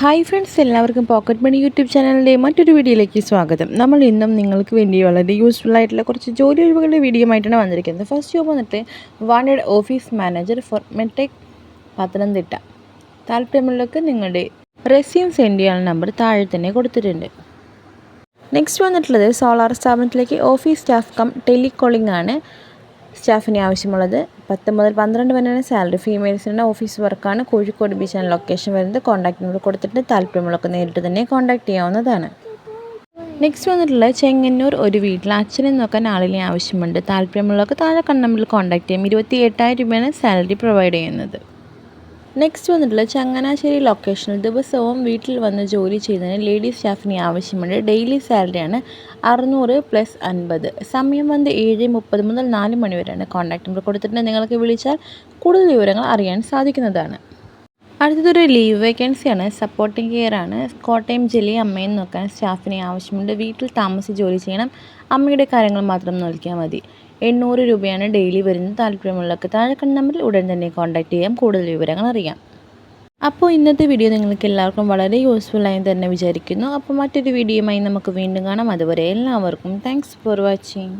Hi friends എല്ലാവർക്കും pocket money YouTube ചാനലിന്റെ മറ്റൊരു വീഡിയോയിലേക്ക് സ്വാഗതം. നമ്മൾ ഇന്നും നിങ്ങൾക്ക് വേണ്ടി വളരെ യൂസ്ഫുൾ ആയിട്ടുള്ള കുറച്ച് ജോലി ഒഴിവുകളുടെ വീഡിയോ ആയിട്ടാണ് വന്നിരിക്കുന്നത്. ഫസ്റ്റ് ജോബ് വന്നിട്ട് വാണ്ടഡ് ഓഫീസ് മാനേജർ ഫോർ മെട്ടെക് പത്തനംതിട്ട താല്പര്യമുള്ളവർക്ക് നിങ്ങളുടെ റെസ്യൂം സെൻഡ് ചെയ്യാനുള്ള നമ്പർ താഴെ തന്നെ കൊടുത്തിട്ടുണ്ട്. നെക്സ്റ്റ് വന്നിട്ടുള്ളത് സോളാർ സ്ഥാപനത്തിലേക്ക് ഓഫീസ് സ്റ്റാഫ് കം ടെലികോളിംഗ് ആണ്. സ്റ്റാഫിന് ആവശ്യമുള്ളത്. പത്ത് മുതൽ പന്ത്രണ്ട് വരെയാണ് സാലറി. ഫീമെയിൽസിന്റെ ഓഫീസ് വർക്കാണ്. കോഴിക്കോട് ബീച്ചാണ് ലൊക്കേഷൻ വരുന്നത്. കോൺടാക്ട് നമ്പർ കൊടുത്തിട്ട് താല്പര്യമുള്ളവർക്ക് നേരിട്ട് തന്നെ കോൺടാക്ട് ചെയ്യാവുന്നതാണ്. നെക്സ്റ്റ് വന്നിട്ടുള്ളത് ചെങ്ങന്നൂർ ഒരു വീട്ടിൽ അച്ഛനെ നോക്കാൻ ആളിനെ ആവശ്യമുണ്ട്. താല്പര്യമുള്ളവർക്ക് താഴെ കണ്ണമ്പിൽ കോൺടാക്ട് ചെയ്യാം. ഇരുപത്തി എട്ടായിരം രൂപയാണ് സാലറി പ്രൊവൈഡ് ചെയ്യുന്നത്. നെക്സ്റ്റ് വന്നിട്ടുള്ള ചങ്ങനാശ്ശേരി ലൊക്കേഷനിൽ ദിവസവും വീട്ടിൽ വന്ന് ജോലി ചെയ്യുന്നതിന് ലേഡീസ് സ്റ്റാഫിനെ ആവശ്യമുണ്ട്. ഡെയിലി സാലറിയാണ് അറുന്നൂറ് പ്ലസ് അൻപത്. സമയം വന്ന് ഏഴ് മുപ്പത് മുതൽ നാല് മണി വരെയാണ്. കോൺടാക്ട് നമ്പർ കൊടുത്തിട്ടുണ്ട്. നിങ്ങൾക്ക് വിളിച്ചാൽ കൂടുതൽ വിവരങ്ങൾ അറിയാൻ സാധിക്കുന്നതാണ്. അടുത്തതൊരു ലീവ് വേക്കൻസിയാണ് സപ്പോർട്ടിംഗ് കെയർ ആണ്. കോട്ടയം ജില്ലയിൽ അമ്മയെ നോക്കാൻ സ്റ്റാഫിനെ ആവശ്യമുണ്ട്. വീട്ടിൽ താമസിച്ച് ജോലി ചെയ്യണം. അമ്മയുടെ കാര്യങ്ങൾ മാത്രം നോക്കിയാൽ മതി. എണ്ണൂറ് രൂപയാണ് ഡെയിലി വരുന്ന താല്പര്യമുള്ളവർക്ക് താഴെ കണ്ട നമ്പറിൽ ഉടൻ തന്നെ കോൺടാക്ട് ചെയ്യാം. കൂടുതൽ വിവരങ്ങൾ അറിയാം. അപ്പോൾ ഇന്നത്തെ വീഡിയോ നിങ്ങൾക്ക് എല്ലാവർക്കും വളരെ യൂസ്ഫുൾ ആയി തന്നെ വിചാരിക്കുന്നു. അപ്പോൾ മറ്റൊരു വീഡിയോയുമായി നമുക്ക് വീണ്ടും കാണാം. അതുവരെ എല്ലാവർക്കും താങ്ക്സ് ഫോർ വാച്ചിങ്